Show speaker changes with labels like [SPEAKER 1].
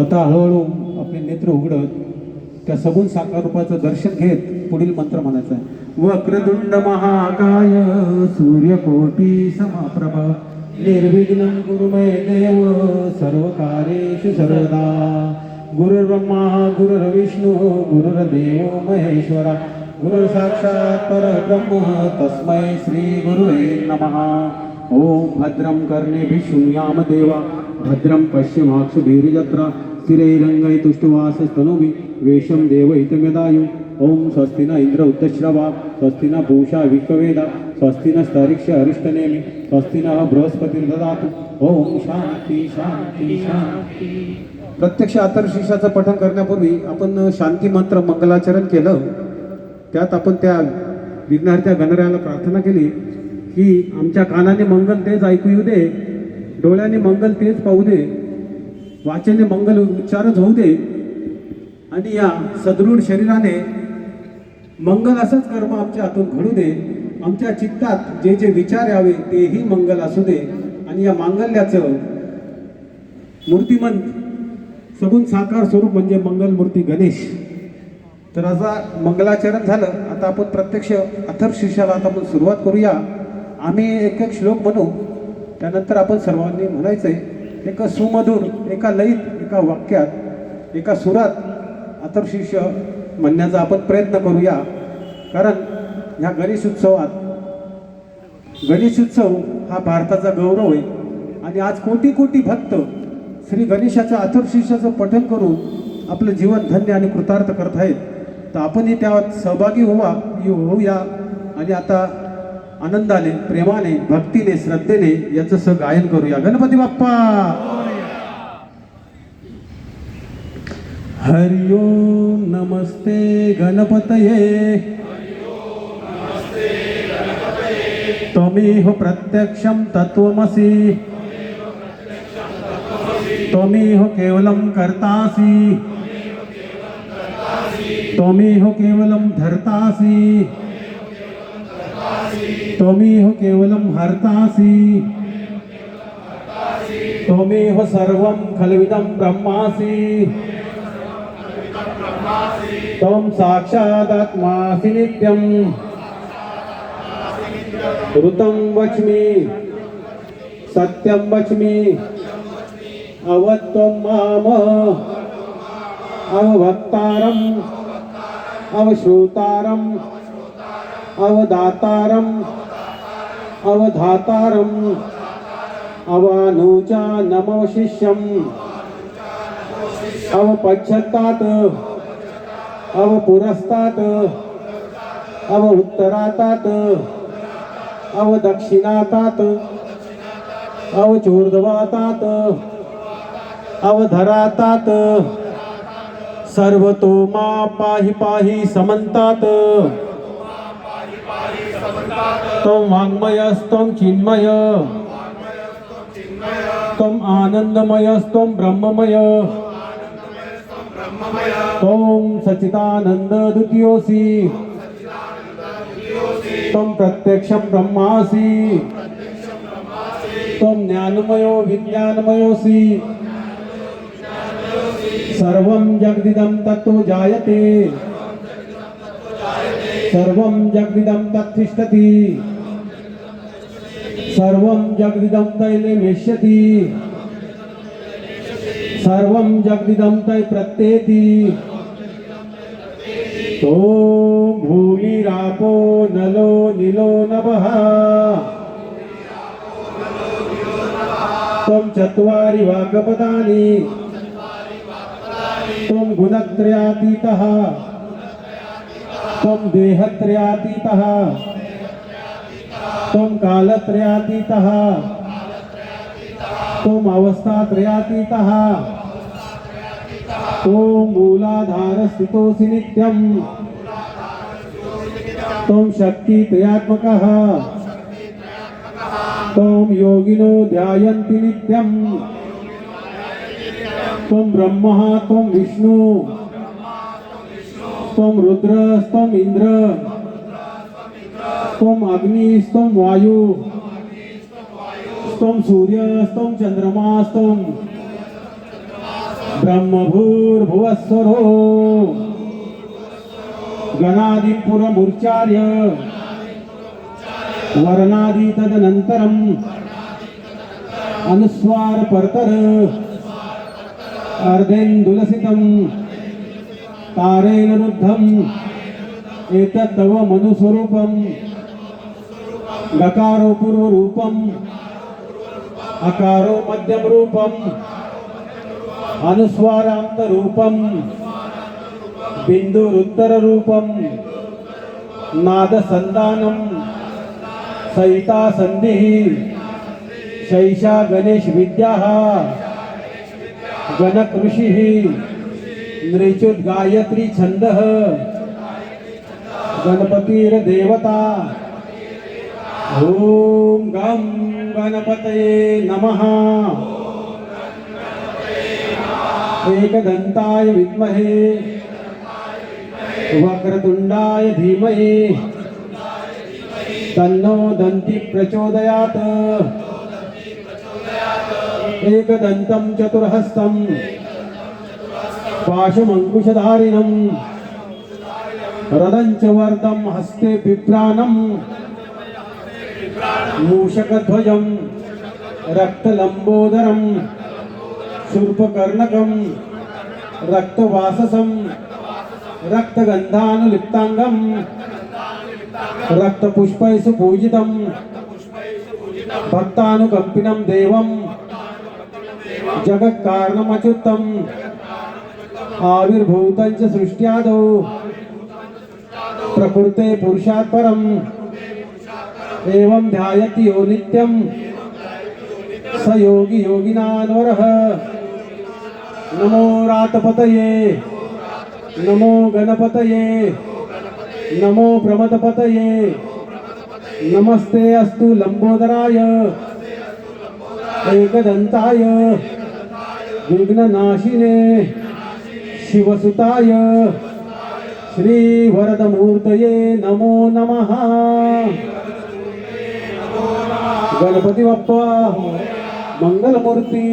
[SPEAKER 1] आता हळूहळू आपले नेत्र उघडत त्या सगुण साकार रूपाचं दर्शन घेत पुढील मंत्र म्हणायचा आहे. वक्रदुंड महाकाय सूर्यकोटी समाप्रभा. निर्विघ्नं कुरु मे देव सर्व कार्येषु सर्वदा। गुरुर्ब्रह्मा, गुरुर्विष्णू, गुरुर्देव महेश्वरा। गुरु साक्षात् परब्रह्म तस्मै श्री गुरुवे नमः। ओम भद्रं कर्णेभिः शृणुयाम देवा। भद्रं पश्यमाक्षभिर्यत्र स्थिरैरङ्गै तुष्टुवासस्तनूभि वेषं देवहितमेदायु ओम स्वस्तिन इंद्र इन्द्र स्वस्तिन भूषा पूषा विश्ववेद स्वस्तिन स्तरिक्ष अरिष्टनेमि स्वस्ति बृहस्पती बृहस्पतिर्ददातु ॐ शांती शांती शांती। प्रत्यक्ष आतरशिषाचं पठण करण्यापूर्वी आपण शांती मंत्र मंगलाचरण केलं. त्यात आपण त्या विघ्नार्थ्या गणरायाला प्रार्थना केली की आमच्या कानाने मंगल तेच ऐकू येऊ दे डोळ्याने मंगल तेच पाहू दे वाचेने मंगल उच्चारच होऊ दे. आणि या सदृढ शरीराने मंगल असंच कर्म आमच्या हातून घडू दे. आमच्या चित्तात जे जे विचार यावे तेही मंगल असू दे. आणि या मांगल्याचं मूर्तिमंत सगुण साकार स्वरूप म्हणजे मंगल मूर्ती गणेश. तर असा मंगलाचरण झालं. आता आपण प्रत्यक्ष अथर शीर्षाला आता आपण सुरुवात करूया. आम्ही एक एक श्लोक म्हणू. त्यानंतर आपण सर्वांनी म्हणायचंय एका सुमधूर एका लयीत एका वाक्यात एका सुरात अथर शीर्ष म्हणण्याचा आपण प्रयत्न करूया. कारण ह्या गणेश उत्सवात गणेश उत्सव हा भारताचा गौरव आहे. आणि आज कोटी कोटी भक्त श्री गणेशाच्या अथर्शीषाचं पठण करून आपलं जीवन धन्य आणि कृतार्थ करत आहेत. तर आपणही त्यात सहभागी होवा होऊया. आणि आता आनंदाने प्रेमाने भक्तीने श्रद्धेने याचं सह गायन करूया. गणपती बाप्पा! हरिओम! नमस्ते गणपतये। त्वमेव प्रत्यक्षं तत्त्वमसि। त्वमेव केवलं कर्तासि। त्वमेव केवलं धर्तासि। त्वमेव केवलं हर्तासि। त्वमेव सर्वं खल्विदं ब्रह्मासि। त्वं साक्षादात्मासि नित्यम् ऋतं वच्मि, सत्यं वच्मि, अवत्वं माम अवभक्तारम् अवश्रोतारम् अवदातारम् अवधातारम् अवानुजानमवशिष्यम्। अवपच्छत्तात् अवपुरस्तात् अव उत्तरातात् अवदक्षिणातात् अवचूर्ध्वातात् अवधरातात् सर्वतो मा पाहि पाहि समन्तात्। त्वं वाङ्मयस्त्वं चिन्मय। त्वम् आनन्दमयस्त्वं ब्रह्ममय। त्वं सच्चिदानन्द द्वितीयोऽसि। त्वं प्रत्यक्षं ब्रह्मासि। त्वं ज्ञानमयो विज्ञानमयोऽसि। सर्वं जगदिदं तत्तो जायते। सर्वं जगदिदं तत्तिष्ठति सर्वं जगदिदं तैलेमेष्यति। सर्वं जगदिदं तै प्रत्येति। तो भूमिरापो नलो नीलो नभः त्वं चत्वारि वाक्पदानि। गुणत्रयातीतः। देहत्रयातीतः। कालत्रयातीतः। अवस्थात्रयातीतः। त्वं मूलाधारस्थितोऽसि नित्यम्। त्वं त्वं योगिनो ध्यायन्ति नित्यम्। त्वं ब्रह्मः, त्वं विष्णु। त्वं रुद्र त्वम् इन्द्र। त्वम् अग्नि, त्वं वायु। त्वं सूर्य, त्वं चन्द्रमा, त्वं ब्रह्मभूर्भुवस्वरो। गणादिपुरमुच्चार्य वर्णादि तदनन्तरम् अनुस्वार परतर अर्धेन्दुलसितं तारेण रुद्धम्। एतत् तव मनुस्वरूपं गकारो पूर्वरूपम् अकारो मध्यमरूपम् अनुस्वारान्तरूपम्। बिन्दुरुत्तररूपम्। नादसन्दानं सहिता सन्धिः शैषा गणेशविद्याः गणकृषिः। नृचुद्गायत्री छन्दः। गणपतिर्देवता। ॐ गं गणपतये नमः। एकदन्ताय विद्महे। वक्रतुण्डाय धीमहि। तन्नो दन्ति प्रचोदयात्। एकदन्तं चतुर्हस्तं पाशमङ्कुशधारिणं रदं च वर्दं हस्ते बिभ्राणं मूषकध्वजं रक्तलम्बोदरं शूर्पकर्णकं रक्तवाससं रक्तगन्धानुलिप्ताङ्गं रक्तपुष्पैः पूजितं भक्तानुकम्पिनं देवं जगत्कारणमच्युतम् आविर्भूतं च सृष्ट्यादौ, प्रकृते पुरुषात् परम्, एवं ध्यायति यो नित्यं स योगी योगिनान्वरः नमो रातपतये। नमो गणपतये। नमो प्रमदपतये नमस्ते अस्तु लंबोदराय। एकदंताय। विघ्ननाशिने। शिवसुताय। श्रीवरदमूर्तये नमो नमः। गणपती बाप्पा मंगलमूर्ती।